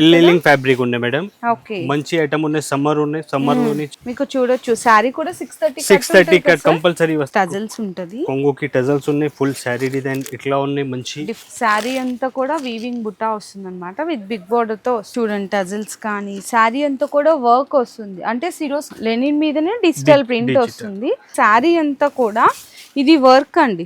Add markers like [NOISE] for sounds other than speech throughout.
లిలింగ్ fabric ఉన్నాయి madam. Okay మంచి item ఉన్నాయి. సమ్మర్ ఉన్నాయి. సమ్మర్లోని మీకు చూడొచ్చు. శారీ కూడా six thirty six thirty cut compulsory tassels ఉంటది. కొంగుకి టజల్స్ ఉన్నాయి. ఫుల్ శారీ డిజైన్ ఇట్లా ఉన్నాయి. మంచి శారీ అంతా కూడా వీవింగ్ బుట్ట వస్తుంది అనమాట విత్ బిగ్ బోర్డర్తో చూడండి టజల్స్ కానీ శారీ అంతా కూడా వర్క్ వస్తుంది. అంటే సిరోస్ లెనిన్ మీదనే డిజిటల్ ప్రింట్. వస్తుంది. శారీ అంతా కూడా ఇది వర్క్ అండి.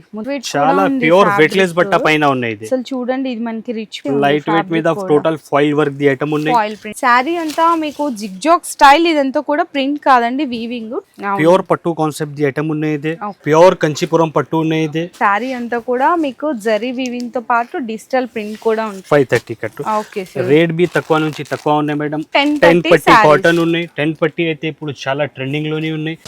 చాలా ఉంది ప్యూర్. వెయిట్లెస్ బట్ట పైన ఉన్నాయి ఇది. అసలు చూడండి ఇది మనకి రిచ్ లైట్ వెయిట్ మీద total foil work the item ఉన్నాయి. శారీ అంతా మీకు జిగ్జాగ్ స్టైల్ ఇదంతా కూడా ప్రింట్ కాదండి వీవింగ్ ప్యూర్ పట్టు కాన్సెప్ట్ ది ఐటమ్ ఉన్నాయి ఇది. ప్యూర్ కంచిపురం పట్టు ఉన్నాయి ఇది. శారీ అంతా కూడా మీకు జరీ వీవింగ్తో పాటు డిజిటల్ ప్రింట్ కూడా ఉంటుంది. Five thirty cut okay sir rate B తక్కువ నుంచి తక్కువ ఉన్నాయి మేడం టెన్ పట్టి కాటన్ ఉన్నాయి. టెన్ పట్టి అయితే ఇప్పుడు చాలా ట్రెండింగ్లోనే ఉన్నాయి.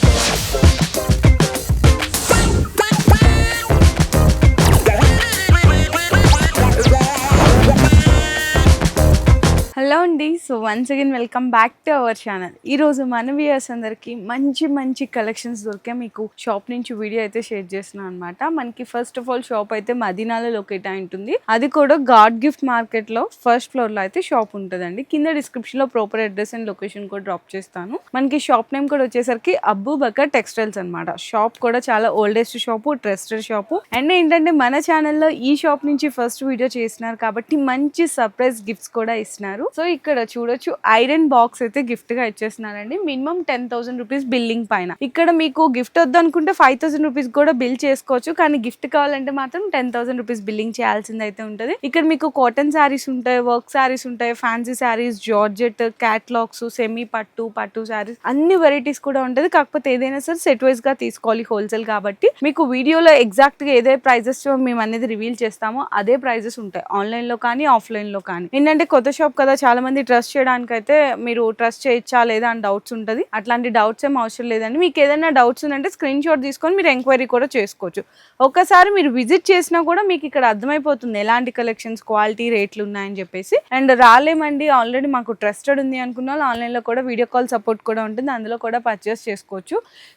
అండి so once again welcome back to our channel ఈ రోజు మన వ్యూయర్స్ అందరికి మంచి మంచి కలెక్షన్స్ దొరికే మీకు షాప్ నుంచి వీడియో అయితే షేర్ చేస్తున్నాను అనమాట మనకి ఫస్ట్ ఆఫ్ ఆల్ షాప్ అయితే మదీనాలో లొకేట్ అయి ఉంటుంది. అది కూడా గాడ్ గిఫ్ట్ మార్కెట్లో ఫస్ట్ ఫ్లోర్లో అయితే షాప్ ఉంటుందండి. కింద డిస్క్రిప్షన్లో ప్రాపర్ అడ్రస్ అండ్ లొకేషన్ కూడా డ్రాప్ చేస్తాను. మనకి షాప్ నేమ్ కూడా వచ్చేసరికి అబ్బు బకర్ టెక్స్టైల్స్ అన్నమాట. షాప్ కూడా చాలా oldest shop trusted shop and ఏంటంటే మన ఛానల్లో ఈ షాప్ నుంచి ఫస్ట్ వీడియో చేసినారు కాబట్టి మంచి సర్ప్రైజ్ గిఫ్ట్స్ కూడా ఇస్తున్నారు. సో ఇక్కడ ఇక్కడ చూడొచ్చు. ఐరన్ బాక్స్ అయితే గిఫ్ట్గా ఇచ్చేస్తున్నారండి. Minimum ten thousand rupees billing పైన. ఇక్కడ మీకు గిఫ్ట్ వద్దు అనుకుంటే ఫైవ్ థౌసండ్ రూపీస్ కూడా బిల్ చేసుకోవచ్చు. కానీ గిఫ్ట్ కావాలంటే మాత్రం టెన్ థౌసండ్ రూపీస్ బిల్లింగ్ చేయాల్సింది అయితే ఉంటుంది. ఇక్కడ మీకు కాటన్ శారీస్ ఉంటాయి వర్క్ శారీస్ ఉంటాయి fancy saris georgette catalogues semi పట్టు పట్టు శారీస్ అన్ని వెరైటీస్ కూడా ఉంటుంది. కాకపోతే ఏదైనా సరే సెట్ వైజ్గా తీసుకోవాలి హోల్సేల్ కాబట్టి. మీకు వీడియోలో ఎగ్జాక్ట్గా ఏదే ప్రైజెస్ మేము అనేది రివీల్ చేస్తామో అదే ప్రైజెస్ ఉంటాయి. ఆన్లైన్లో కానీ ఆఫ్లైన్లో కానీ. ఏంటంటే కొత్త షాప్ కదా చాలా మంది ట్రస్ట్ చేయడానికి అయితే మీరు ట్రస్ట్ చేయొచ్చా లేదా అని డౌట్స్ ఉంటుంది. అట్లాంటి డౌట్స్ ఏం అవసరం లేదండి. మీకు ఏదైనా డౌట్స్ ఉందంటే స్క్రీన్ షాట్ తీసుకొని మీరు ఎంక్వైరీ కూడా చేసుకోవచ్చు. ఒక్కసారి మీరు విజిట్ చేసినా కూడా మీకు ఇక్కడ అర్థమైపోతుంది ఎలాంటి కలెక్షన్స్ క్వాలిటీ రేట్లు ఉన్నాయని చెప్పేసి. అండ్ రాలేమండి. ఆల్రెడీ మాకు ట్రస్టెడ్ ఉంది అనుకున్న వాళ్ళు ఆన్లైన్లో కూడా వీడియో కాల్ సపోర్ట్ కూడా ఉంటుంది. అందులో కూడా పర్చేస్ చేసుకోవచ్చు.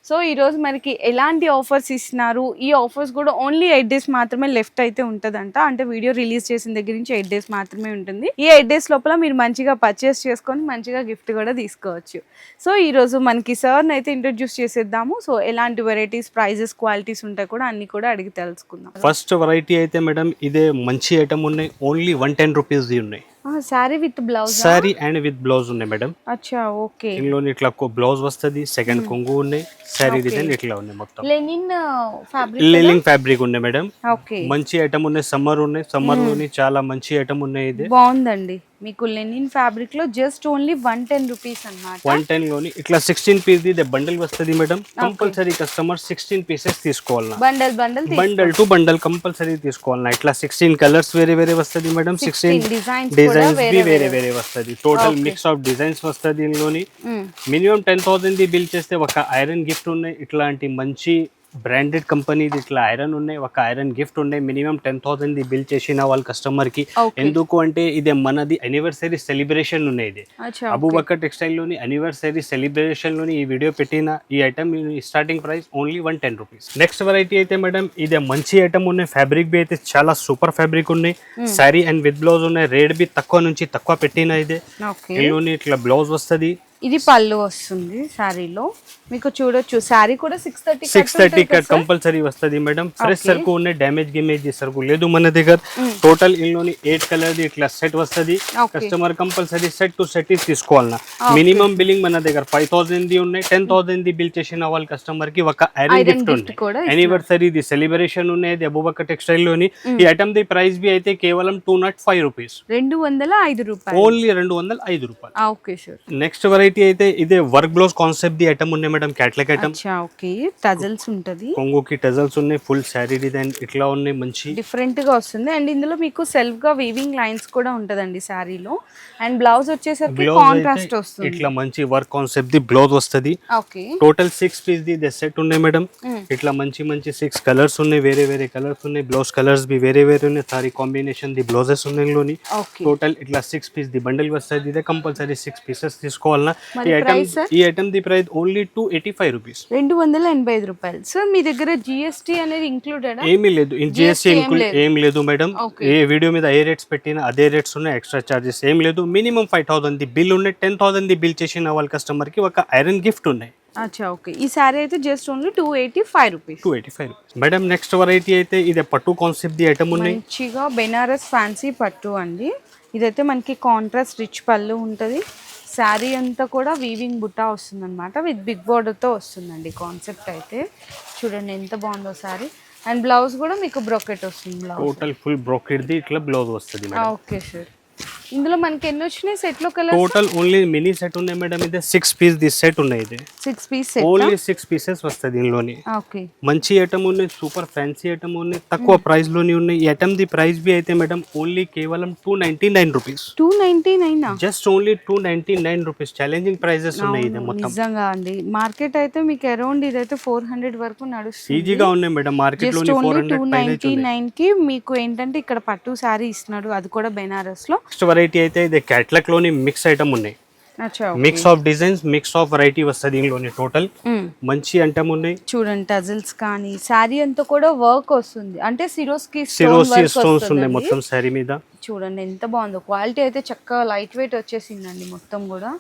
సో ఈరోజు మనకి ఎలాంటి ఆఫర్స్ ఇస్తున్నారు? ఈ ఆఫర్స్ కూడా ఓన్లీ ఎయిట్ డేస్ మాత్రమే లెఫ్ట్ అయితే ఉంటుందంట. అంటే వీడియో రిలీజ్ చేసిన దగ్గర నుంచి ఎయిట్ డేస్ మాత్రమే ఉంటుంది. ఈ ఎయిట్ డేస్ లోపల మీరు మంచిగా పర్చేస్ చేసుకొని మంచిగా గిఫ్ట్ కూడా తీసుకోవచ్చు. సో ఈరోజు మనకి సార్ని అయితే ఇంట్రడ్యూస్ చేసేద్దాము. సో ఎలాంటి వెరైటీస్ ప్రైజెస్ క్వాలిటీస్ ఉంటాయి కూడా అన్ని కూడా అడిగి తెలుసుకుందాం. ఫస్ట్ వెరైటీ అయితే మేడం ఇదే మంచి ఐటమ్ ఉన్నాయి. ఓన్లీ వన్ టెన్ రూపీస్ది ఉన్నాయి. Sari with blouse sari and with blouse ఉన్నాయి మేడం అచ్చా ఓకే. ఇందులో ఇట్లా బ్లౌజ్ వస్తుంది సెకండ్ కొంగు ఉన్నాయి శారీ డిజైన్ ఇట్లా ఉన్నాయి మొత్తం. లెనిన్ ఫ్యాబ్రిక్ లిలింగ్ ఫ్యాబ్రిక్ ఉన్నాయి మేడం ఓకే మంచి ఐటమ్ ఉన్నాయి సమ్మర్ ఉన్నాయి. సమ్మర్లోని చాలా మంచి ఐటమ్ ఉన్నాయి ఇది. బాగుందండి. మీకు లెనిన్ ఫ్యాబ్రిక్లో just only one ten rupees అన్నమాట. వన్ టెన్లోని ఇట్లా సిక్స్టీన్ పీస్ ఇది బండిల్ వస్తుంది madam compulsory customer sixteen pieces తీసుకోవాలన్నా. Bundle bundle bundle two bundle compulsory తీసుకోవాలన్నా. ఇట్లా సిక్స్టీన్ కలర్స్ వేరే వేరే వస్తుంది మేడం సిక్స్టీన్ డిజైన్స్ డిజైన్స్ బి వేరే వేరే వస్తుంది టోటల్ మిక్స్ ఆఫ్ డిజైన్స్ వస్తుంది ఇందులోని మినిమం టెన్ థౌసండ్ ది బిల్ చేస్తే ఒక ఐరన్ గిఫ్ట్ ఉన్నాయి. ఇట్లాంటి మంచి బ్రాండెడ్ కంపెనీది ఇట్లా ఐరన్ ఉన్నాయి ఒక ఐరన్ గిఫ్ట్ ఉన్నాయి మినిమం టెన్ థౌసండ్ ది బిల్ చేసిన వాళ్ళ కస్టమర్కి. ఎందుకు అంటే ఇది మనది అనివర్సరీ సెలబ్రేషన్ ఉన్నాయి అబూబక్కర్ టెక్స్టైల్లోని అనివర్సరీ సెలబ్రేషన్లోని ఈ వీడియో పెట్టిన ఈ item starting price only one ten rupees next variety అయితే మేడం ఇది మంచి ఐటమ్ ఉన్నాయి ఫ్యాబ్రిక్ బి అయితే చాలా సూపర్ ఫ్యాబ్రిక్ ఉన్నాయి. శారీ అండ్ విత్ బ్లౌజ్ ఉన్నాయి రేట్ బి తక్కువ నుంచి తక్కువ పెట్టిన ఇది. ఇందులోని ఇట్లా బ్లౌజ్ వస్తుంది. ఇది పళ్ళు వస్తుంది శారీలో. మీకు చూడొచ్చు. శారీ కూడా six thirty six thirty cut compulsory వస్తుంది మేడం. ఫ్రెష్ సరుకు ఉన్నాయి డ్యామేజ్ గిమేజ్ సరుకు లేదు మన దగ్గర. టోటల్ ఇందులోని ఎయిట్ కలర్ ఇట్లా సెట్ వస్తుంది. Customer compulsory set two set తీసుకోవాలన్నా. మినిమం బిల్లింగ్ మన దగ్గర ఫైవ్ థౌసండ్ ది ఉన్నాయి టెన్ థౌసండ్ ది బిల్ చేసిన వాళ్ళ కస్టమర్కి ఒక ఐరన్ గిఫ్ట్ ఉంది కూడా యానివర్సరీ ది సెలబ్రేషన్ ఉన్నాయి అబూబక్క టెక్స్టైల్లోని. ఈ ఐటమ్ ది ప్రైస్ బి అయితే కేవలం టూ నాట్ ఫైవ్ రూపీస్ రెండు వందల ఐదు రూపాయలు. ఓన్లీ రెండు వందల ఐదు రూపాయలు. నెక్స్ట్ వెరైటీ అయితే ఇదే work blouse concept the item ఉన్నాయి madam catalogue item okay. Tassels ఉంటది. కొంగుకి టజల్స్ ఉన్నాయి ఫుల్ శారీ డిజైన్ ఇట్లా ఉన్నాయి మంచి. డిఫరెంట్గా వస్తుంది. అండ్ ఇందులో మీకు సెల్ఫ్గా వీవింగ్ లైన్స్ కూడా ఉంటదండి శారీలో అండ్ బ్లౌజ్ వచ్చేసరికి కాంట్రాస్ట్ వస్తుంది. ఇట్లా మంచి వర్క్ కాన్సెప్ట్ ది బ్లౌజ్ వస్తుంది. ఓకే. టోటల్ సిక్స్ పీస్ ది సెట్ ఉన్నాయి మేడం ఇట్లా మంచి మంచి సిక్స్ కలర్స్ ఉన్నాయి వేరే వేరే కలర్స్ ఉన్నాయి. బ్లౌజ్ కలర్స్ బి వేరే వేరే ఉన్నాయి. సారీ కాంబినేషన్ ది బ్లౌజెస్ ఉన్నాయి టోటల్ ఇట్లా సిక్స్ పీస్ ది బండిల్ వస్తుంది. ఇదే కంపల్సరీ సిక్స్ పీసెస్ తీసుకోవాలన్నా ఈ ఐటమ్? ఈ the price only two eighty five rupees రెండు వందల ఎనభై ఐదు రూపాయలు. సార్ మీ దగ్గర జిఎస్టీ అనేది ఇంక్లూడెడ్ ఏమీ లేదు. జిఎస్టీ ఏం లేదు. ఏం లేదు మేడం. ఏ వీడియో మీద ఏ రేట్స్ పెట్టినా అదే రేట్స్ ఉన్నాయి ఎక్స్ట్రా చార్జెస్ ఏం లేదు. మినిమం ఫైవ్ థౌసండ్ ది బిల్ ఉన్నాయి టెన్ థౌసండ్ ది బిల్ చేసిన వాళ్ళ కస్టమర్కి ఒక ఐరన్ గిఫ్ట్ ఉన్నాయి అచ్చా ఓకే ఈ శారీ అయితే just only two eighty five rupees two eighty five madam next variety అయితే ఇదే పట్టు కాన్సెప్ట్ ది ఐటమ్ ఉన్నాయి మంచిగా బెనారస్ ఫ్యాన్సీ పట్టు అండి. ఇదైతే మనకి కాంట్రాస్ట్ రిచ్ పళ్ళు ఉంటుంది. శారీ అంతా కూడా వీవింగ్ బుట్టా వస్తుంది అనమాట విత్ బిగ్ బార్డర్తో వస్తుందండి కాన్సెప్ట్ అయితే. చూడండి ఎంత బాగుందో శారీ. అండ్ బ్లౌజ్ కూడా మీకు బ్రోకెట్ వస్తుంది బ్లౌజ్ టోటల్ ఫుల్ బ్రోకెడ్ ది ఇట్లా బ్లౌజ్ వస్తుంది ఓకే సార్ ఇందులో మనకి ఎన్ని వచ్చినాయి? సెట్లో colour total only mini set ఉన్నాయి మేడం ఇది సిక్స్ పీస్ ది సెట్ ఉన్నాయి ఇది. Six piece set only six pieces వస్తుంది దీనిలోని. ఓకే. మంచి ఐటమ్ ఉన్నాయి సూపర్ ఫ్యాన్సీ ఐటమ్ ఉన్నాయి తక్కువ ప్రైస్లోని ఉన్నాయి. ఈ ఐటమ్ ది ప్రైస్ బి అయితే మేడం ఓన్లీ కేవలం two ninety nine rupees two ninety nine just only two ninety nine rupees challenging prices ఉన్నాయి ఇది మొత్తం. నిజంగా అండి. మార్కెట్ అయితే మీకు అరౌండ్ ఇదైతే ఫోర్ హండ్రెడ్ వరకు నడుస్తుంది. ఈజీగా ఉన్నాయి madam market only two ninety నైన్కి మీకు ఏంటంటే ఇక్కడ పట్టు శారీ ఇస్తున్నాడు. అది కూడా బెనారస్లో. వెరైటీ అయితే ఇది క్యాట్లాక్లోని మిక్స్ ఐటమ్ ఉన్నాయి. Mix of designs mix of variety వస్తుంది దీనిలోని టోటల్. మంచి ఐటమ్ ఉన్నాయి. చూడండి టజిల్స్ కానీ శారీ అంతా కూడా వర్క్ వస్తుంది. అంటే సిరోస్కి సిరోసి స్టోన్స్ ఉన్నాయి మొత్తం శారీ మీద. చూడండి ఎంత బాగుందో. క్వాలిటీ అయితే చక్కగా లైట్ వెయిట్ వచ్చేసిందండి మొత్తం కూడా.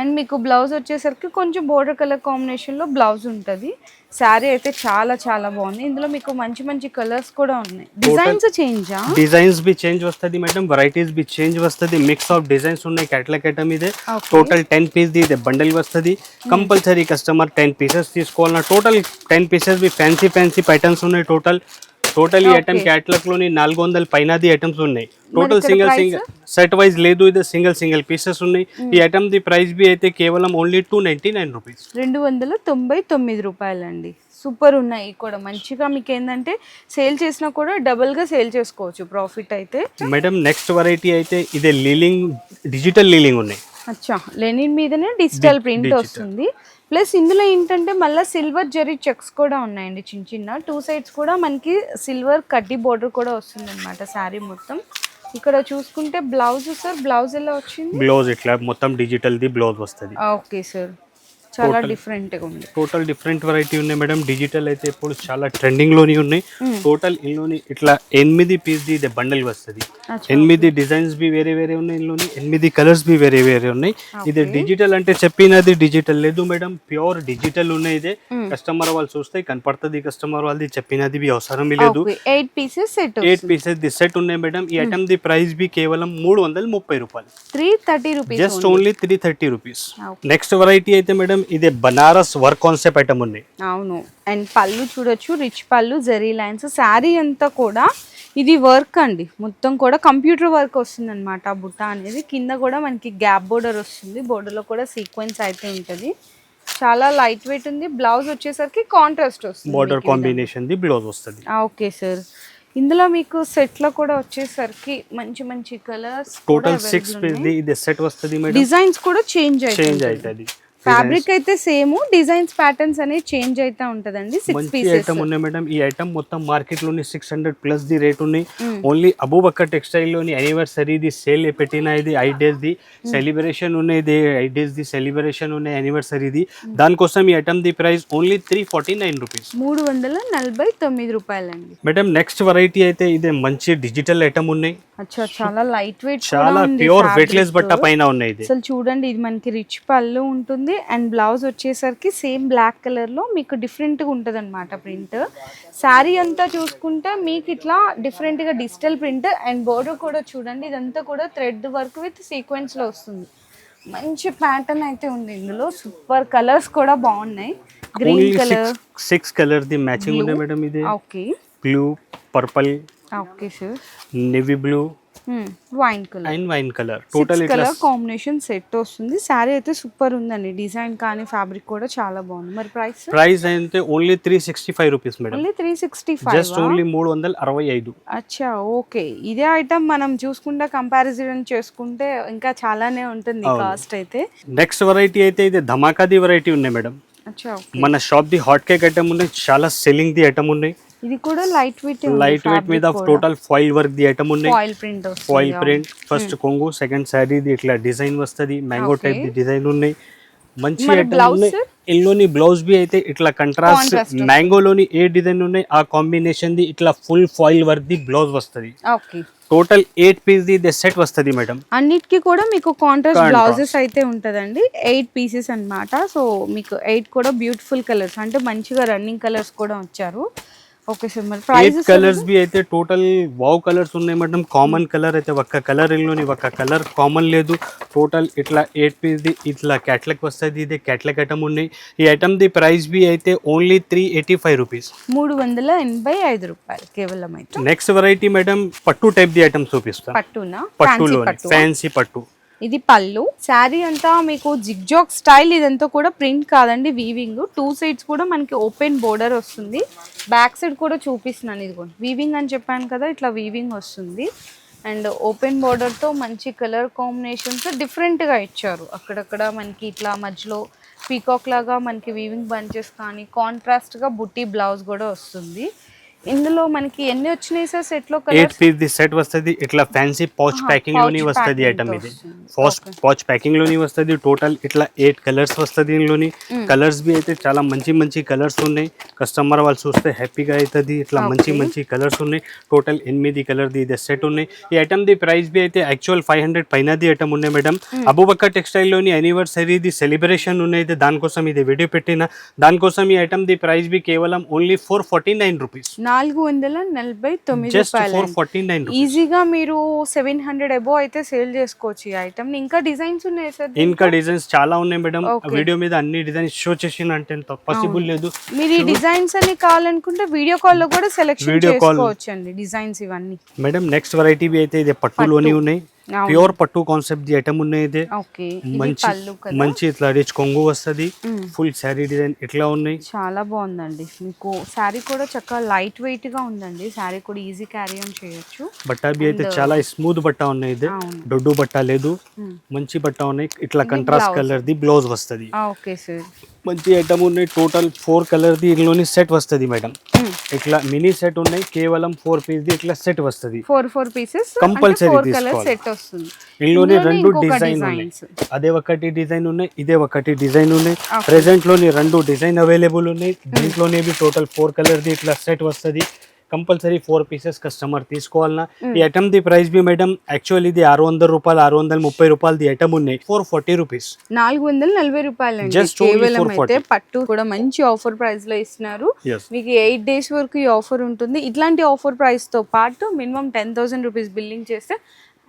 అండ్ మీకు బ్లౌజ్ వచ్చేసరికి కొంచెం బోర్డర్ కలర్ కాంబినేషన్లో బ్లౌజ్ ఉంటుంది. శారీ అయితే చాలా చాలా బాగుంది. ఇందులో మీకు మంచి మంచి కలర్స్ కూడా ఉన్నాయి. డిజైన్స్ చేంజా డిజైన్స్ బి చేంజ్ వస్తుంది మేడం వెరైటీస్ బి చేంజ్ వస్తుంది. మిక్స్ ఆఫ్ డిజైన్స్ ఉన్నాయి క్యాట్లాక్ ఐటమ్ ఇదే. టోటల్ టెన్ పీస్ ది ఇదే. బండల్ వస్తుంది. కంపల్సరీ కస్టమర్ టెన్ పీసెస్ తీసుకోవాలన్నా టోటల్ టెన్ పీసెస్ బి ఫ్యాన్సీ ఫ్యాన్సీ ప్యాటర్న్స్ ఉన్నాయి టోటల్ టోటల్ ఈ ఐటమ్ క్యాట్లాక్లోని నాలుగు వందల పైన ది ఐటమ్స్ ఉన్నాయి. Total single? Single set wise లేదు ఇది సింగిల్ సింగిల్ పీసెస్ ఉన్నాయి. ఈ ఐటమ్ ది ప్రైస్ బి అయితే కేవలం only two ninety nine rupees రెండు వందల తొంభై తొమ్మిది రూపాయలండి. సూపర్ ఉన్నాయి కూడా. మంచిగా మీకు ఏంటంటే సేల్ చేసినా కూడా డబుల్గా సేల్ చేసుకోవచ్చు. ప్రాఫిట్ అయితే. మేడం నెక్స్ట్ వెరైటీ అయితే ఇదే లీలింగ్ డిజిటల్ లీలింగ్ ఉన్నాయి. అచ్చా లెనిన్ మీదనే డిజిటల్ ప్రింట్. వస్తుంది. ప్లస్ ఇందులో ఏంటంటే మళ్ళీ సిల్వర్ జరీ చెక్స్ కూడా ఉన్నాయండి చిన్న చిన్న. టూ సైడ్స్ కూడా మనకి సిల్వర్ కడ్డీ బోర్డర్ కూడా వస్తుంది అనమాట శారీ మొత్తం. ఇక్కడ చూసుకుంటే బ్లౌజ్ సార్ బ్లౌజ్ ఎలా వచ్చింది? బ్లౌజ్ ఇట్లా మొత్తం డిజిటల్ ది బ్లౌజ్ వస్తుంది. Okay sir. చాలా డిఫరెంట్గా ఉంది. టోటల్ డిఫరెంట్ వెరైటీ ఉన్నాయి మేడం డిజిటల్ అయితే ఇప్పుడు చాలా ట్రెండింగ్లోని ఉన్నాయి టోటల్ ఇందులోని ఇట్లా ఎనిమిది పీస్ ది ఇది బండల్ వస్తుంది. ఎనిమిది డిజైన్స్ బి వేరే వేరే ఉన్నాయి ఇందులోని ఎనిమిది కలర్స్ బి వేరే వేరే ఉన్నాయి. ఇది డిజిటల్ అంటే చెప్పినది డిజిటల్ లేదు మేడం ప్యూర్ డిజిటల్ ఉన్నాయి ఇదే. కస్టమర్ వాళ్ళు చూస్తే కనపడుతుంది కస్టమర్ వాళ్ళది చెప్పినది బి అవసరం లేదు. Eight pieces set eight pieces the set ఉన్నాయి మేడం ఈ ఐటమ్ ది ప్రైస్ బి కేవలం మూడు వందల ముప్పై రూపాయలు. Three thirty rupees just only three thirty rupees. Next variety అయితే మేడం ఇదే బనారస్ వర్క్ కాన్సెప్ట్ ఐటమ్ ఉన్నాయి అవును. అండ్ పళ్ళు చూడొచ్చు రిచ్ పళ్ళు జెరీ లైన్స్ శారీ అంతా కూడా ఇది వర్క్ అండి. మొత్తం కూడా కంప్యూటర్ వర్క్ వస్తుంది అనమాట బుట్ట అనేది కింద కూడా మనకి గ్యాప్ బోర్డర్ వస్తుంది. బోర్డర్లో కూడా సీక్వెన్స్ అయితే ఉంటుంది. చాలా లైట్ వెయిట్ ఉంది. బ్లౌజ్ వచ్చేసరికి కాంట్రాస్ట్ వస్తుంది బార్డర్ కాంబినేషన్ ది బ్లౌజ్ వస్తుంది. ఓకే సార్ ఇందులో మీకు సెట్లో కూడా వచ్చేసరికి మంచి మంచి కలర్స్ టోటల్ సిక్స్ ఇది సెట్ వస్తుంది డిజైన్స్ కూడా చేంజ్ చేంజ్ అవుతుంది. ఫ్యాబ్రిక్ అయితే సేమ్ డిజైన్స్ ప్యాటర్న్స్ అనేవి చేంజ్ అవుతా ఉంటదండి సిక్స్ మంచి పీసెస్ ఐటమ్ ఉన్నాయి మేడం ఈ ఐటమ్ మొత్తం మార్కెట్లోని సిక్స్ హండ్రెడ్ ప్లస్ ది రేట్ ఉన్నాయి. ఓన్లీ అబూబక్కర్ టెక్స్టైల్లోని యానివర్సరీ ది సేల్ పెట్టిన ఇది ఐ డేస్ ది. సెలిబ్రేషన్ ఉన్నాయి ఇది ఐ డేస్ ది సెలిబ్రేషన్ ఉన్నాయి యానివర్సరీ ది. దానికోసం ఈ item the price only three forty nine rupees మూడు వందల నలభై తొమ్మిది రూపాయలండి. మేడం నెక్స్ట్ వెరైటీ అయితే ఇదే మంచి డిజిటల్ ఐటమ్ ఉన్నాయి. అచ్చా చాలా లైట్ వెయిట్ చాలా ప్యూర్ వెయిట్లెస్ బట్ట పైన ఉన్నాయి ఇది. అసలు చూడండి ఇది మనకి రిచ్ పళ్ళు ఉంటుంది అండ్ బ్లౌజ్ వచ్చేసరికి సేమ్ బ్లాక్ కలర్లో మీకు డిఫరెంట్గా ఉంటది అనమాట ప్రింట్ శారీ అంతా చూసుకుంటే మీకు ఇట్లా డిఫరెంట్గా డిజిటల్ ప్రింట్ అండ్ బోర్డర్ కూడా చూడండి ఇదంతా కూడా థ్రెడ్ వర్క్ విత్ సీక్వెన్స్లో వస్తుంది. మంచి ప్యాటర్న్ అయితే ఉంది ఇందులో. సూపర్ కలర్స్ కూడా బాగున్నాయి. గ్రీన్ కలర్ సిక్స్ కలర్ ది మ్యాచింగ్ ఉన్నాయి మేడం ఇది? Okay blue purple okay sir navy blue wine colour and wine colour total colour combination set వస్తుంది. శారీ అయితే సూపర్ ఉందండి. డిజైన్ కానీ ఫ్యాబ్రిక్ కూడా చాలా బాగుంది. మరి ప్రైస్ ప్రైస్ అయితే only three sixty five rupees madam only three sixty five just only మూడు వందల అరవై ఐదు. అచ్చా ఓకే. ఇదే ఐటమ్ మనం చూసుకుంటే కంపారిజన్ చేసుకుంటే ఇంకా చాలానే ఉంటుంది కాస్ట్ అయితే. నెక్స్ట్ వెరైటీ అయితే ఇది ధమాకాది వెరైటీ ఉన్నాయి మేడం అచ్చా మన షాప్ ది హాట్ కేక్ ఐటమ్ ఉన్నాయి చాలా సెల్లింగ్ ది ఐటమ్ ఉన్నాయి. ఇది కూడా లైట్ వెయిట్ లైట్ వెయిట్ మీద total foil work the item ఉన్నాయి. Foil print foil print first కొంగు సెకండ్ శారీ ది ఇట్లా డిజైన్ వస్తుంది మ్యాంగో టైప్ ది డిజైన్ ఉన్నాయి. మంచి ఐటమ్ ఉన్నాయి? ఇందులోని బ్లౌజ్ బి అయితే ఇట్లా కంట్రాస్ట్. మ్యాంగోలోని ఏ డిజైన్ ఉన్నాయి ఆ కాంబినేషన్ ది ఇట్లా ఫుల్ ఫాయిల్ వర్క్ ది బ్లౌజ్ వస్తుంది. ఓకే టోటల్ ఎయిట్ పీస్ ది సెట్ వస్తుంది మేడం అన్నిటికీ కూడా మీకు కాంట్రాస్ట్. బ్లౌజెస్ అయితే ఉంటుందండి. ఎయిట్ పీసెస్ అన్నమాట. సో మీకు ఎయిట్ కూడా బ్యూటిఫుల్ కలర్స్ అంటే మంచిగా రన్నింగ్ కలర్స్ కూడా వచ్చారు. ఓకే సార్ మరి ఎయిట్ కలర్స్ బి అయితే టోటల్ వావ్ కలర్స్ ఉన్నాయి మేడం కామన్ కలర్ అయితే ఒక్క కలర్ ఇందులోని ఒక కలర్ కామన్ లేదు టోటల్ ఇట్లా ఎయిట్ పీస్ ది ఇట్లా క్యాట్లాగ్ వస్తుంది ఇది క్యాట్లాగ్ ఐటమ్ ఉన్నాయి ఈ ఐటమ్ ది ప్రైస్ బి అయితే only three eighty five rupees మూడు వందల ఎనభై ఐదు రూపాయలు కేవలం అయితే. నెక్స్ట్ వెరైటీ మేడం పట్టు టైప్ ది ఐటమ్ చూపిస్తాను పట్టునా? పట్టులో పట్టు ఫ్యాన్సీ పట్టు. ఇది పళ్ళు. శారీ అంతా మీకు జిగ్జాగ్ స్టైల్ ఇదంతా కూడా ప్రింట్ కాదండి వీవింగ్ టూ సైడ్స్ కూడా మనకి ఓపెన్ బోర్డర్ వస్తుంది. బ్యాక్ సైడ్ కూడా చూపిస్తున్నాను ఇదిగోండి. వీవింగ్ అని చెప్పాను కదా ఇట్లా వీవింగ్ వస్తుంది. అండ్ ఓపెన్ బోర్డర్తో మంచి కలర్ కాంబినేషన్స్ డిఫరెంట్గా ఇచ్చారు. అక్కడక్కడ మనకి ఇట్లా మధ్యలో పీకాక్ లాగా మనకి వీవింగ్ బంచెస్ కానీ కాంట్రాస్ట్గా బుట్టి బ్లౌజ్ కూడా వస్తుంది. ఇందులో మనకి ఎన్ని వచ్చినాయి సార్ సెట్లో ఎయిట్ కలర్స్? పీస్ ది సెట్ వస్తుంది ఇట్లా ఫ్యాన్సీ పౌచ్ ప్యాకింగ్లోని వస్తుంది ఐటమ్ ఇది. ఫాస్ట్. పౌచ్ ప్యాకింగ్లోని వస్తుంది టోటల్ ఇట్లా ఎయిట్ కలర్స్ వస్తుంది ఇందులోని. కలర్స్ బి అయితే చాలా మంచి మంచి కలర్స్ ఉన్నాయి. కస్టమర్ వాళ్ళు చూస్తే హ్యాపీగా అవుతుంది ఇట్లా మంచి. మంచి కలర్స్ ఉన్నాయి. టోటల్ ఎనిమిది కలర్ ది ఇది సెట్ ఉన్నాయి. ఈ ఐటమ్ ది ప్రైస్ బి అయితే యాక్చువల్ ఫైవ్ హండ్రెడ్ పైన ది ఐటమ్ ఉన్నాయి మేడం అబుబక్క టెక్స్టైల్లోని యానివర్సరీ ది సెలబ్రేషన్ ఉన్నాయి దానికోసం ఇది వీడియో పెట్టిన. దానికోసం ఈ ఐటమ్ ది ప్రైస్ బి కేవలం only four forty nine rupees నాలుగు వందల నలభై తొమ్మిది రూపాయలు ఈజీగా మీరు సెవెన్ హండ్రెడ్ అబో అయితే సేల్ చేసుకోవచ్చు ఈ ఐటమ్ ఇంకా డిజైన్స్ ఉన్నాయి సార్ ఇంకా డిజైన్స్ చాలా ఉన్నాయి మేడం. వీడియో మీద అన్ని డిజైన్స్ షో చేసిన అంటే పాసిబుల్ లేదు. మీరు ఈ డిజైన్స్ అన్ని కావాలనుకుంటే వీడియో కాల్లో కూడా సెలెక్షన్. చేసుకోవచ్చు అండి డిజైన్స్ ఇవన్నీ. మేడం నెక్స్ట్ వెరైటీ అయితే ఇది పట్టులోని ఉన్నాయి. ప్యూర్ పట్టు కాన్సెప్ట్ ది ఐటమ్ ఉన్నాయి మంచి మంచి ఇట్లా రిచ్ కొంగు వస్తుంది. ఫుల్ శారీ డిజైన్ ఇట్లా ఉన్నాయి? చాలా బాగుందండి. మీకు శారీ కూడా చక్కగా లైట్ వెయిట్గా ఉందండి. శారీ కూడా ఈజీ క్యారీ ఆన్ చేయొచ్చు. బట్ట బి అయితే చాలా స్మూత్ బట్ట ఉన్నాయి ఇది దొడ్డు బట్ట లేదు. మంచి బట్ట ఉన్నాయి. ఇట్లా కంట్రాస్ట్ కలర్ ది బ్లౌజ్ వస్తుంది. ఓకే సార్ మంచి ఐటమ్ ఉన్నాయి. టోటల్ ఫోర్ కలర్ ది ఇందులోని సెట్ వస్తుంది మేడం. ఇట్లా మినీ సెట్ ఉన్నాయి. కేవలం ఫోర్ పీస్ ది ఇట్లా సెట్ వస్తుంది. Four four pieces. సెట్ వస్తుంది. ఇందులోనే ఇందులోనే రెండు డిజైన్ ఉన్నాయి. అదే ఒకటి డిజైన్ ఉన్నాయి. ఇదే ఒకటి డిజైన్ ఉన్నాయి. ప్రెసెంట్లోని రెండు డిజైన్ అవైలబుల్ ఉన్నాయి. దీంట్లోనే బి టోటల్ ఫోర్ కలర్ ది ఇట్లా సెట్ వస్తుంది. కంపల్సరీ ఫోర్ పీసెస్ కస్టమర్ తీసుకోవాలన్నా. ఈ ఐటమ్ ది ప్రైస్ బి మేడం యాక్చువల్ ఇది ఆరు వందల రూపాయలు ఆరు వందల ముప్పై రూపాయలు ది ఐటమ్ ఉన్నాయి. ఫోర్ ఫార్టీ రూపీస్ నాలుగు వందల నలభై రూపాయలు కేవలం 440. అయితే పట్టు కూడా మంచి ఆఫర్ ప్రైస్లో ఇస్తున్నారు. మీకు ఎయిట్ డేస్ వరకు ఈ ఆఫర్ ఉంటుంది. ఇట్లాంటి ఆఫర్ ప్రైస్తో పాటు minimum ten thousand rupees billing చేస్తే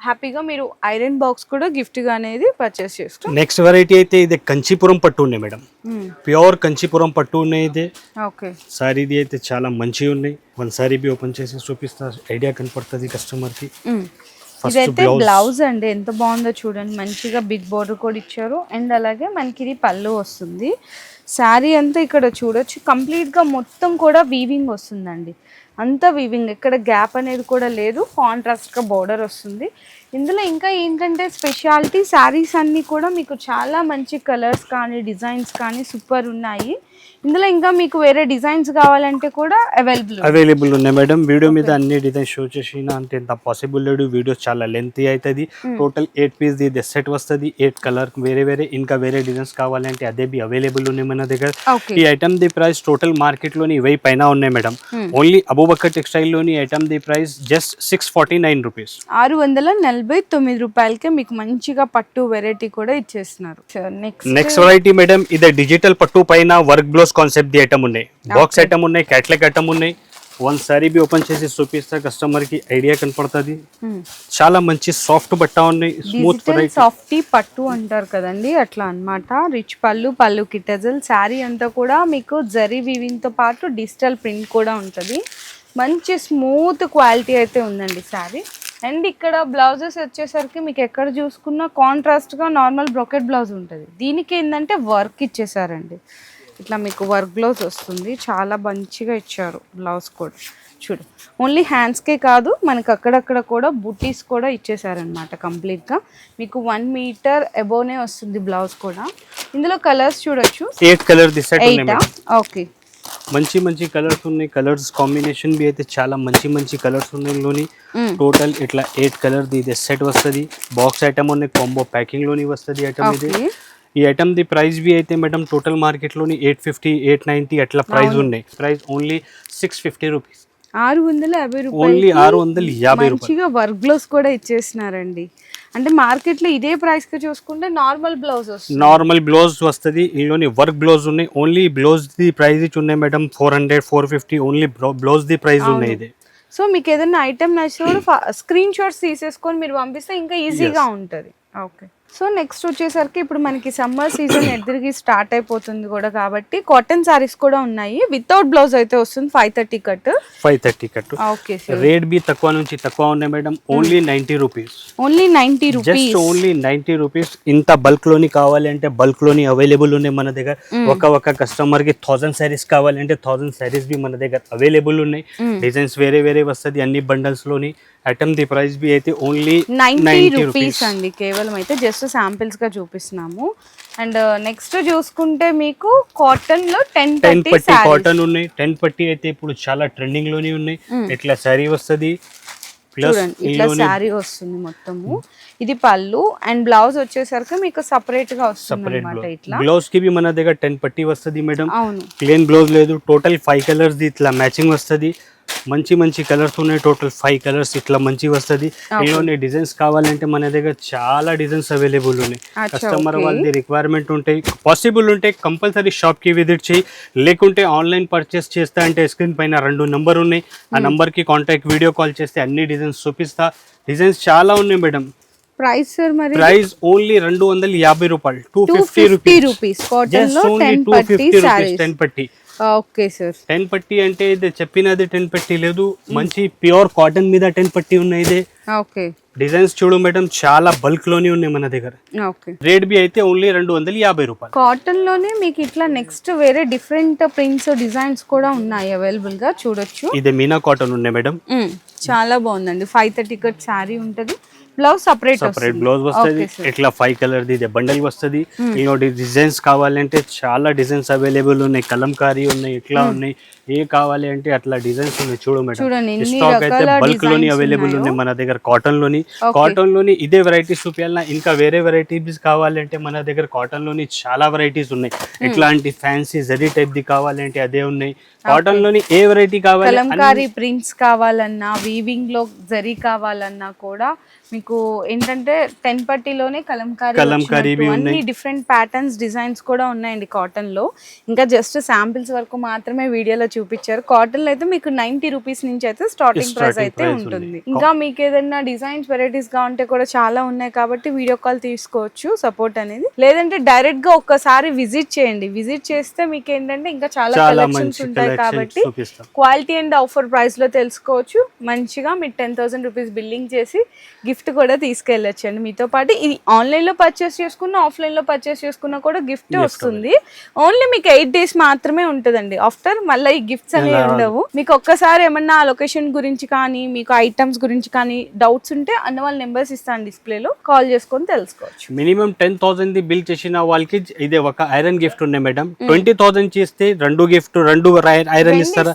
హ్యాపీగా మీరు ఐరన్ బాక్స్ కూడా గిఫ్ట్గా అనేది పర్చేస్ చేసుకో. నెక్స్ట్ వెరైటీ అయితే ఇది కంచీపురం పట్టు ఉన్నాయి మేడం. ప్యూర్ కంచీపురం పట్టు ఉన్నాయి ఇది. ఓకే సారీది అయితే చాలా మంచిగా ఉన్నాయి. వన్ సారీ బి ఓపెన్ చేసి చూపిస్తా. ఐడియా కనపడుతుంది కస్టమర్కి. ఫస్ట్ ఇదైతే బ్లౌజ్ బ్లౌజ్ అండి. ఎంత బాగుందో చూడండి. మంచిగా బిగ్ బోర్డర్ కూడా ఇచ్చారు. అండ్ అలాగే మనకి ఇది పళ్ళు వస్తుంది. శారీ అంతా ఇక్కడ చూడొచ్చు. కంప్లీట్గా మొత్తం కూడా వీవింగ్ వస్తుందండి. అంతా వీవింగ్ ఎక్కడ గ్యాప్ అనేది కూడా లేదు. కాంట్రాస్ట్గా బోర్డర్ వస్తుంది. ఇందులో ఇంకా ఏంటంటే స్పెషాలిటీ శారీస్ అన్నీ కూడా మీకు చాలా మంచి కలర్స్ కానీ డిజైన్స్ కానీ సూపర్ ఉన్నాయి. ఇందులో ఇంకా మీకు వేరే డిజైన్స్ కావాలంటే కూడా అవైలబుల్ అవైలబుల్ ఉన్నాయి మేడం వీడియో మీద అన్ని డిజైన్ షో చేసిన అంటే ఎంత పాసిబుల్ లేదు వీడియో చాలా లెంతీ అవుతుంది టోటల్ ఎయిట్ పీస్ ది సెట్ వస్తుంది. ఎయిట్ కలర్ వేరే వేరే ఇంకా వేరే డిజైన్స్ కావాలంటే అదే బి అవైలబుల్ ఉన్నాయి మన దగ్గర. ఈ ఐటమ్ ది ప్రైస్ టోటల్ మార్కెట్లోని ఇవై పైన ఉన్నాయి మేడం ఓన్లీ అబూబక్కర్ టెక్స్టైల్లోని item the price just six forty nine rupees. ఆరు వందల నలభై తొమ్మిది రూపాయలకే మీకు మంచిగా పట్టు వెరైటీ కూడా ఇచ్చేస్తున్నారు. నెక్స్ట్ నెక్స్ట్ వెరైటీ మేడం ఇదే డిజిటల్ పట్టు పైన work blouse concept the item ఉన్నాయి. బాక్స్ ఐటమ్ ఉన్నాయి క్యాట్లాగ్ ఐటమ్ ఉన్నాయి. వన్ సారీ బి ఓపెన్ చేసి చూపిస్తా కస్టమర్కి ఐడియా కనపడుతుంది. చాలా మంచి సాఫ్ట్ బట్ట ఉన్నాయి స్మూత్ సాఫ్టీ పట్టు అంటారు కదండి అట్లా అన్నమాట. రిచ్ పళ్ళు పళ్ళు కిటజల్ శారీ అంతా కూడా మీకు జరీ వీవింగ్తో పాటు డిజిటల్ ప్రింట్ కూడా ఉంటుంది. మంచి స్మూత్ క్వాలిటీ అయితే ఉందండి శారీ. అండ్ ఇక్కడ బ్లౌజెస్ వచ్చేసరికి మీకు ఎక్కడ చూసుకున్నా కాంట్రాస్ట్గా నార్మల్ బ్రొకెట్ బ్లౌజ్ ఉంటుంది. దీనికి ఏంటంటే వర్క్ ఇచ్చేసారండి. ఇట్లా మీకు వర్క్ బ్లౌజ్ వస్తుంది. చాలా మంచిగా ఇచ్చారు బ్లౌజ్ కూడా. చూడు. ఓన్లీ హ్యాండ్స్కే కాదు మనకి అక్కడక్కడ కూడా బుటీస్ కూడా ఇచ్చేసారనమాట కంప్లీట్గా మీకు వన్ మీటర్ అబోనే వస్తుంది బ్లౌజ్ కూడా. ఇందులో కలర్స్ చూడొచ్చు. ఎయిట్ కలర్ ఓకే మంచి మంచి కలర్స్ ఉన్నాయి. కలర్స్ కాంబినేషన్ బి అయితే చాలా మంచి మంచి కలర్స్ ఉన్నాయి Mm. టోటల్ ఇట్లా ఎయిట్ కలర్ ది ఇది సెట్ వస్తుంది. బాక్స్ ఐటమ్ ఉన్నాయి. కాంబో ప్యాకింగ్లోని వస్తుంది ఐటమ్ ఇది. ఈ ఐటమ్ ది ప్రైస్ బి అయితే మేడం టోటల్ మార్కెట్లోని ఎయిట్ ఫిఫ్టీ ఎయిట్ నైంటీ అట్లా ప్రైస్ ఉన్నాయి. Price only six fifty rupees ఆరు వందల యాభై ఓన్లీ రూపాయలు ఆరు వందల యాభై రూపాయలు. మంచిగా వర్క్ బ్లౌజ్ కూడా ఇచ్చేసినారండి. అంటే మార్కెట్లో ఇదే ప్రైస్కి చూసుకుంటే నార్మల్ బ్లౌజ్ నార్మల్ బ్లౌజ్ వస్తుంది ఇందులోని వర్క్ బ్లౌజ్ ఉన్నాయి. ఓన్లీ బ్లౌజ్ ది ప్రైస్ ఉన్నాయి madam four hundred four fifty only blouse the price ఉన్నాయి ఇది. సో మీకు ఏదైనా ఐటమ్ నచ్చినప్పుడు స్క్రీన్ షాట్స్ తీసేసుకొని మీరు పంపిస్తే ఇంకా ఈజీగా ఉంటుంది. ఓకే. సో నెక్స్ట్ వచ్చేసరికి ఇప్పుడు మనకి సమ్మర్ సీజన్ [COUGHS] ఎదురుకి స్టార్ట్ అయిపోతుంది కూడా కాబట్టి కాటన్ సారీస్ కూడా ఉన్నాయి. వితౌట్ బ్లౌజ్ అయితే వస్తుంది five thirty cut five thirty cut okay sir rate B తక్కువ నుంచి తక్కువ ఉన్నాయి madam only ninety rupees only ninety rupees only ninety rupees ఇంత బల్క్లోని కావాలి అంటే బల్క్లోని అవైలబుల్ ఉన్నాయి మన దగ్గర. ఒక ఒక కస్టమర్కి థౌసండ్ శారీస్ కావాలి అంటే థౌసండ్ శారీస్ బి మన దగ్గర అవైలబుల్ ఉన్నాయి. డిజైన్స్ వేరే వేరే వస్తుంది అన్ని బండల్స్లోని. ఐటమ్ ది ప్రైస్ బి అయితే ఓన్లీ నైంటీ నైంటీ రూపీస్ అండి. కేవలం అయితే జస్ట్ శాంపిల్స్గా చూపిస్తున్నాము. అండ్ నెక్స్ట్ చూసుకుంటే మీకు కాటన్లో టెన్ టెన్ పట్టి కాటన్ ఉన్నాయి. టెన్ పట్టి అయితే ఇప్పుడు చాలా ట్రెండింగ్లోనే ఉన్నాయి. ఇట్లా శారీ వస్తుంది? చూడండి ఇట్లా శారీ వస్తుంది మొత్తము. ఇది పళ్ళు. అండ్ బ్లౌజ్ వచ్చేసరికి మీకు సపరేట్గా వస్తుంది బ్లౌజ్ ఇట్లా. బ్లౌజ్కి మన దగ్గర టెన్ పట్టి వస్తుంది మేడం అవును. ప్లేన్ బ్లౌజ్ లేదు. టోటల్ ఫైవ్ కలర్స్ ఇట్లా మ్యాచింగ్ వస్తుంది. మంచి మంచి కలర్స్ ఉన్నాయి టోటల్ ఫైవ్ కలర్స్ ఇట్లా మంచి వస్తుంది. ఇందులోనే డిజైన్స్ కావాలంటే మన దగ్గర చాలా డిజైన్స్ అవైలబుల్ ఉన్నాయి. కస్టమర్. వాళ్ళది రిక్వైర్మెంట్ ఉంటాయి. పాసిబుల్ ఉంటే కంపల్సరీ షాప్కి విజిట్ చేయి. లేకుంటే ఆన్లైన్ పర్చేస్ చేస్తా అంటే స్క్రీన్ పైన రెండు నంబర్ ఉన్నాయి. ఆ నంబర్కి కాంటాక్ట్ వీడియో కాల్ చేస్తే అన్ని డిజైన్స్ చూపిస్తా. డిజైన్స్ చాలా ఉన్నాయి మేడం ప్రైస్ సార్ మరి? ప్రైస్ ఓన్లీ రెండు వందల యాభై రూపాయలు. టూ ఫిఫ్టీ రూపీస్ కాటన్లో టెన్ టూ పట్టి ఫిఫ్టీ రూపీస్ సారీస్ టెన్ పట్టి. Okay sir. టెన్ పట్టి అంటే ఇది చెప్పినది టెన్ పట్టి లేదు. మంచి ప్యూర్ కాటన్ మీద టెన్ పట్టి ఉన్నాయి ఇది. ఓకే. డిజైన్స్ చూడు మేడం చాలా బల్క్లోనే ఉన్నాయి మన దగ్గర. ఓకే. రేట్ బి అయితే ఓన్లీ రెండు వందల యాభై రూపాయలు. కాటన్లోనే మీకు ఇట్లా నెక్స్ట్ వేరే డిఫరెంట్ ప్రింట్స్ డిజైన్స్ కూడా ఉన్నాయి అవైలబుల్గా చూడొచ్చు. ఇది మీనా కాటన్ ఉన్నాయి మేడం. చాలా బాగుందండి. ఫైవ్ థర్టీ కట్ శారీ ఉంటది. బ్లౌజ్ సపరేట్ సపరేట్ బ్లౌజ్ వస్తుంది ఇట్లా ఫైవ్ కలర్ ఇది బండల్ వస్తుంది. ఇంకోటి డిజైన్స్ కావాలంటే చాలా డిజైన్స్ అవైలబుల్ ఉన్నాయి. కలంకారీ ఉన్నాయి ఇట్లా ఉన్నాయి ఏ కావాలి అంటే అట్లా డిజైన్స్ ఉన్నాయి. చూడు మేడం స్టాక్ అయితే బల్క్లోని అవైలబుల్ ఉన్నాయో. ఉన్నాయి మన దగ్గర. కాటన్లోని కాటన్లోని ఇదే వెరైటీస్ చూపించాలన్నా ఇంకా వేరే వెరైటీస్ కావాలంటే మన దగ్గర కాటన్లోని చాలా వెరైటీస్ ఉన్నాయి. ఇట్లాంటి ఫ్యాన్సీ జరీ టైప్ ది కావాలంటే అదే ఉన్నాయి. కాటన్లోని ఏ వెరైటీ కావాలి? కలంకారీ ప్రింట్స్ కావాలన్నా వీవింగ్లో జరీ కావాలన్నా కూడా మీకు ఏంటంటే టెన్ పట్టీలోనే కలంకారీ కలంకారీ అన్ని డిఫరెంట్ ప్యాటర్న్స్ డిజైన్స్ కూడా ఉన్నాయండి కాటన్లో ఇంకా జస్ట్ శాంపిల్స్ వరకు మాత్రమే వీడియోలో చూపించారు. కాటన్లో అయితే మీకు నైన్టీ రూపీస్ నుంచి అయితే స్టార్టింగ్ ప్రైస్ అయితే ఉంటుంది. ఇంకా మీకు ఏదైనా డిజైన్స్ వెరైటీస్గా ఉంటే కూడా చాలా ఉన్నాయి కాబట్టి వీడియో కాల్ తీసుకోవచ్చు సపోర్ట్ అనేది. లేదంటే డైరెక్ట్గా ఒక్కసారి విజిట్ చేయండి. విజిట్ చేస్తే మీకు ఏంటంటే ఇంకా చాలా కలెక్షన్స్ ఉంటాయి కాబట్టి క్వాలిటీ అండ్ ఆఫర్ ప్రైస్లో తెలుసుకోవచ్చు. మంచిగా మీరు టెన్ థౌసండ్ రూపీస్ బిల్లింగ్ చేసి గిఫ్ట్ కూడా తీసుకెళ్ళొచ్చు అండి మీతో పాటు. ఇది ఆన్లైన్లో పర్చేస్ చేసుకున్న ఆఫ్లైన్లో పర్చేస్ చేసుకున్నా కూడా గిఫ్ట్ వస్తుంది. ఓన్లీ మీకు ఎయిట్ డేస్ మాత్రమే ఉంటుందండి. ఆఫ్టర్ మళ్ళీ ఈ గిఫ్ట్స్ అనేవి ఉండవు. మీకు ఒక్కసారి ఏమన్నా లొకేషన్ గురించి కానీ మీకు ఐటమ్స్ గురించి కానీ డౌట్స్ ఉంటే అన్న వాళ్ళ నెంబర్స్ ఇస్తాను డిస్ప్లేలో కాల్ చేసుకొని తెలుసుకోవచ్చు. మినిమం టెన్ థౌసండ్ ది బిల్ చేసిన వాళ్ళకి ఇదే ఒక ఐరన్ గిఫ్ట్ ఉన్నాయి మేడం ట్వంటీ థౌసండ్ చేస్తే రెండు గిఫ్ట్ రెండు ఐరన్ ఇస్తారా?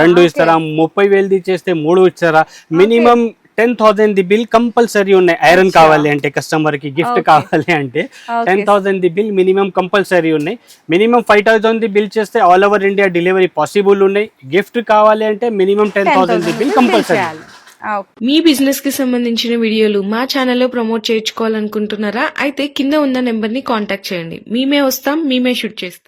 రెండు ఇస్తారా? ముప్పై వేలది చేస్తే మూడు ఇస్తారా? మినిమం టెన్ థౌసండ్ ది బిల్ కంపల్సరీ ఉన్నాయి. ఐరన్ కావాలి అంటే కస్టమర్కి గిఫ్ట్ కావాలి అంటే టెన్ థౌసండ్ ది బిల్ మినిమం కంపల్సరీ ఉన్నాయి. మినిమం ఫైవ్ థౌసండ్ ది బిల్ చేస్తే all over India delivery possible ఉన్నాయి. గిఫ్ట్ కావాలి అంటే మినిమం టెన్ థౌసండ్ ది బిల్ కంపల్సరీ. మీ బిజినెస్కి సంబంధించిన వీడియోలు మా ఛానల్లో ప్రమోట్ చేయించుకోవాలనుకుంటున్నారా? అయితే కింద ఉన్న నెంబర్ని కాంటాక్ట్ చేయండి. మేమే వస్తాం మేమే షూట్ చేస్తాం.